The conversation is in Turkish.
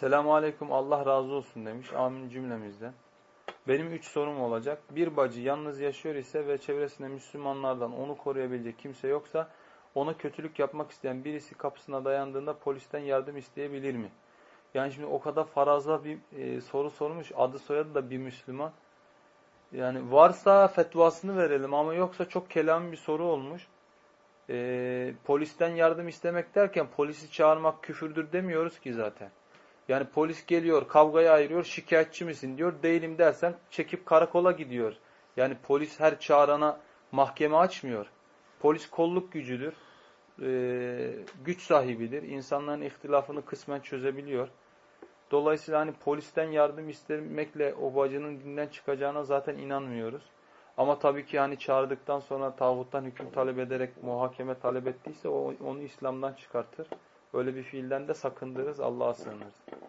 Selamun Aleyküm Allah razı olsun demiş. Amin cümlemizden. Benim üç sorum olacak. Bir bacı yalnız yaşıyor ise ve çevresinde Müslümanlardan onu koruyabilecek kimse yoksa ona kötülük yapmak isteyen birisi kapısına dayandığında polisten yardım isteyebilir mi? Yani şimdi o kadar faraza bir e, soru sormuş. Adı soyadı da bir Müslüman. Yani varsa fetvasını verelim ama yoksa çok kelam bir soru olmuş. E, polisten yardım istemek derken polisi çağırmak küfürdür demiyoruz ki zaten. Yani polis geliyor, kavgayı ayırıyor, şikayetçi misin diyor. Değilim dersen çekip karakola gidiyor. Yani polis her çağırana mahkeme açmıyor. Polis kolluk gücüdür. Ee, güç sahibidir. İnsanların ihtilafını kısmen çözebiliyor. Dolayısıyla hani polisten yardım istemekle o bacının dinden çıkacağına zaten inanmıyoruz. Ama tabii ki hani çağırdıktan sonra tağuttan hüküm talep ederek muhakeme talep ettiyse o, onu İslam'dan çıkartır. Böyle bir fiilden de sakındırız. Allah'a sığınırız.